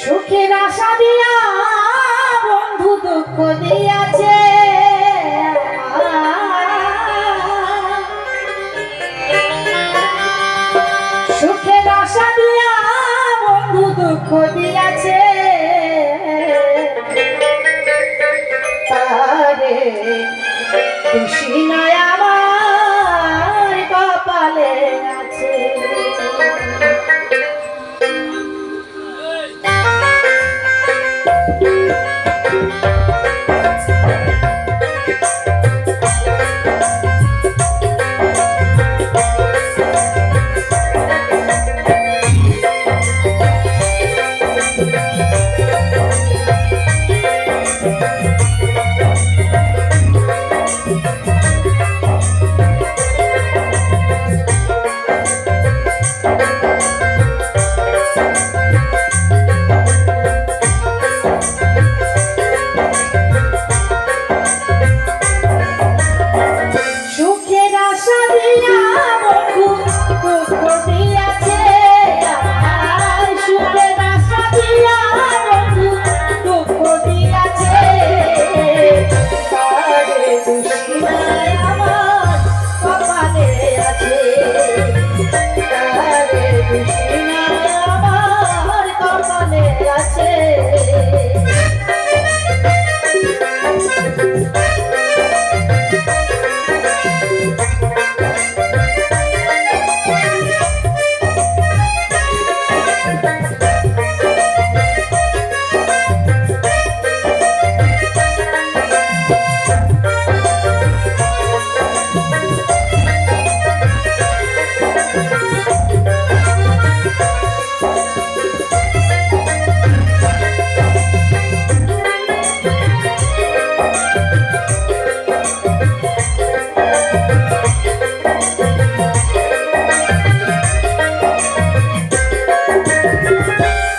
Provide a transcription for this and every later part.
সুখের আশা দিয়া বন্ধু দুঃখ দিয়াছে।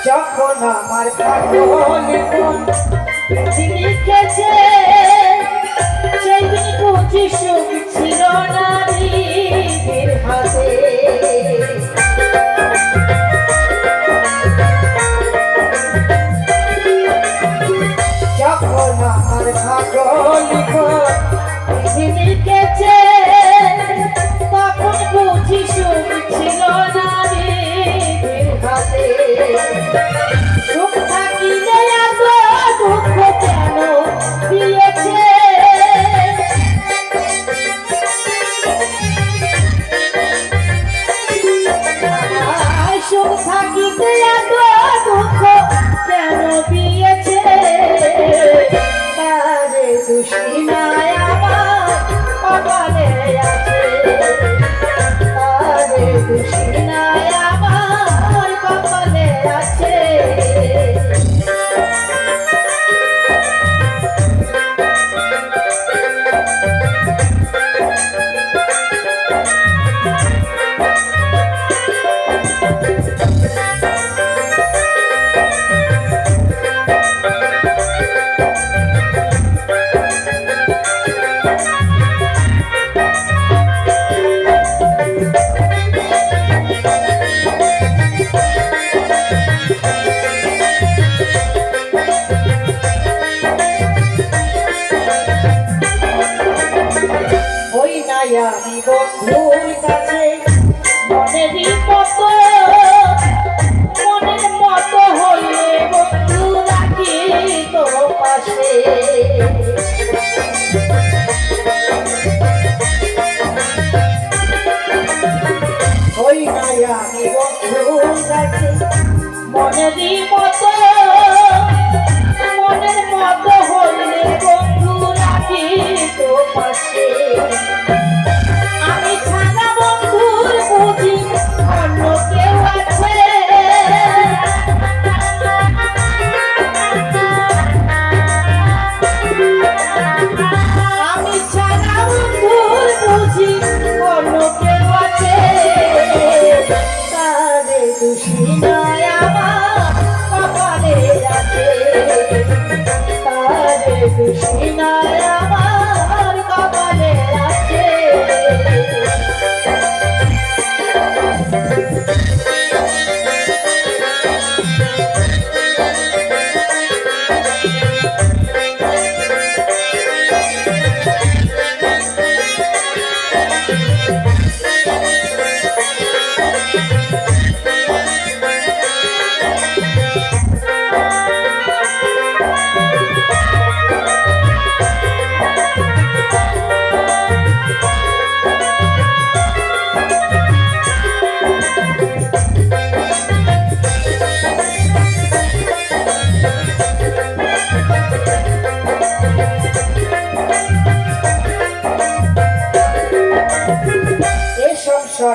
যখন আমার লিখেছে সেদিন বুঝি সুখ ছিল না হাতে। যখন আমার ভাগ 对呀 আমি বন্ধুর কাছে মনেরই মতো মনের মতো হলে বন্ধু রাখি তো পাশে ওই নাই আমি বন্ধুর কাছে মনেরই মতো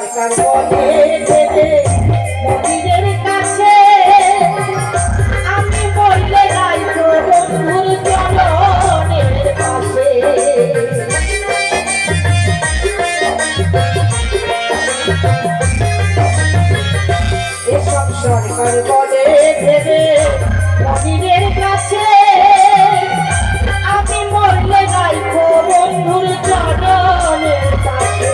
সরকার বলে দেবে মন্দিরের কাছে। আমি মরলে গাইবো বন্ধুর চরণের কাছে।